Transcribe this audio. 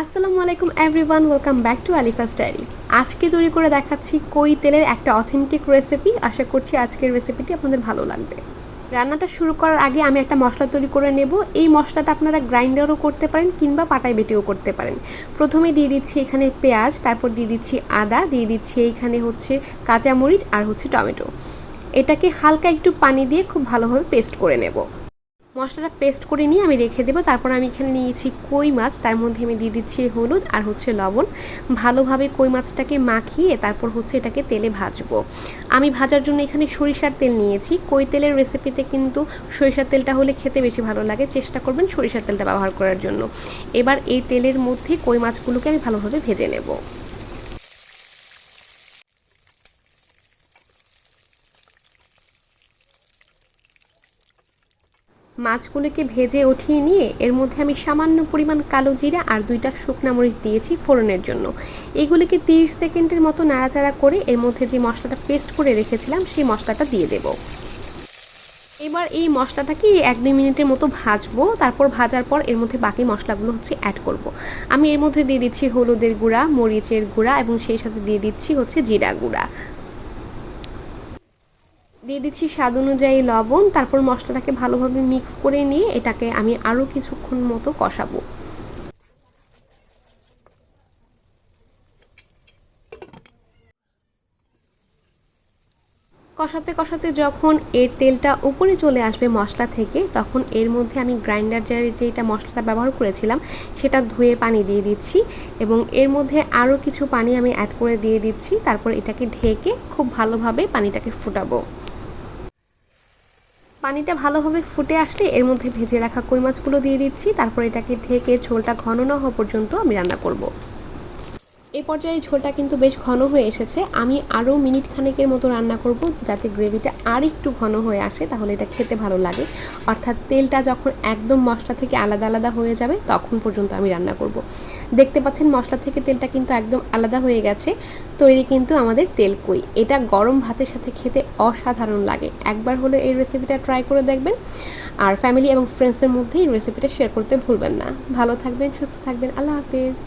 আসসালামু আলাইকুম everyone welcome back to Alifa Styly আজকে তৈরি করে দেখাচ্ছি কই তেলের একটা অথেন্টিক রেসিপি আশা করছি আজকের রেসিপিটি আপনাদের ভালো লাগবে। রান্নাটা শুরু করার আগে আমি একটা মশলা তৈরি করে নেব। এই মশলাটা আপনারা গ্রাইন্ডারও করতে পারেন কিংবা পাটায় বেটেও করতে পারেন। প্রথমে দিয়ে দিচ্ছি এখানে পেঁয়াজ, তারপর দিয়ে দিচ্ছি আদা, দিয়ে দিচ্ছি এইখানে হচ্ছে কাঁচামরিচ আর হচ্ছে টমেটো। এটাকে হালকা একটু পানি দিয়ে খুব ভালোভাবে পেস্ট করে নেব। মশলাটা পেস্ট করে নিয়ে আমি রেখে দেবো। তারপর আমি এখানে নিয়েছি কই মাছ, তার মধ্যে আমি দিয়ে দিচ্ছি হলুদ আর হচ্ছে লবণ। ভালোভাবে কই মাছটাকে মাখিয়ে তারপর হচ্ছে এটাকে তেলে ভাজবো। আমি ভাজার জন্য এখানে সরিষার তেল নিয়েছি। কই তেলের রেসিপিতে কিন্তু সরিষার তেলটা হলে খেতে বেশি ভালো লাগে। চেষ্টা করবেন সরিষার তেলটা ব্যবহার করার জন্য। এবার এই তেলের মধ্যে কই মাছগুলোকে আমি ভালোভাবে ভেজে নেব। মাছগুলোকে ভেজে উঠিয়ে নিয়ে এর মধ্যে আমি সামান্য পরিমাণ কালো জিরা আর দুইটা শুকনা মরিচ দিয়েছি ফোড়নের জন্য। এগুলিকে 30 সেকেন্ডের মতো নাড়াচাড়া করে এর মধ্যে যে মশলাটা পেস্ট করে রেখেছিলাম, সেই মশলাটা দিয়ে দেব। এবার এই মশলাটাকে এক দুই মিনিটের মতো ভাজবো, তারপর ভাজার পর এর মধ্যে বাকি মশলাগুলো হচ্ছে অ্যাড করব। আমি এর মধ্যে দিয়ে দিচ্ছি হলুদের গুঁড়া, মরিচের গুঁড়া এবং সেই সাথে দিয়ে দিচ্ছি হচ্ছে জিরা গুঁড়া। দিয়ে দিচ্ছি স্বাদ অনুযায়ী লবণ, তারপর মশলাটাকে ভালোভাবে মিক্স করে নিয়ে এটাকে আমি আরও কিছুক্ষণ মতো কষাবো। কষাতে কষাতে যখন এর তেলটা উপরে চলে আসবে মশলা থেকে, তখন এর মধ্যে আমি গ্রাইন্ডার জারে যেটা মশলাটা ব্যবহার করেছিলাম, সেটা ধুয়ে পানি দিয়ে দিচ্ছি এবং এর মধ্যে আরও কিছু পানি আমি অ্যাড করে দিয়ে দিচ্ছি, তারপর এটাকে ঢেকে খুব ভালোভাবে পানিটাকে ফুটাবো। পানিটা ভালোভাবে ফুটে আসলে এর মধ্যে ভেজে রাখা কই মাছগুলো দিয়ে দিচ্ছি। তারপর এটাকে ঢেকে ঝোলটা ঘন না হওয়া পর্যন্ত আমি রান্না করব। এই পর্যায়ে ঝোলটা কিন্তু বেশ ঘন হয়ে এসেছে। আমি আরও মিনিট খানেকের মতো রান্না করব যাতে গ্রেভিটা আর একটু ঘন হয়ে আসে, তাহলে এটা খেতে ভালো লাগে। অর্থাৎ তেলটা যখন একদম মশলা থেকে আলাদা আলাদা হয়ে যাবে, তখন পর্যন্ত আমি রান্না করব। দেখতে পাচ্ছেন মশলা থেকে তেলটা কিন্তু একদম আলাদা হয়ে গেছে, তৈরি কিন্তু আমাদের তেল কই। এটা গরম ভাতের সাথে খেতে অসাধারণ লাগে। একবার হলে এই রেসিপিটা ট্রাই করে দেখবেন। আর ফ্যামিলি এবং ফ্রেন্ডসদের মধ্যে এই রেসিপিটা শেয়ার করতে ভুলবেন না। ভালো থাকবেন, সুস্থ থাকবেন, আল্লাহ হাফিজ।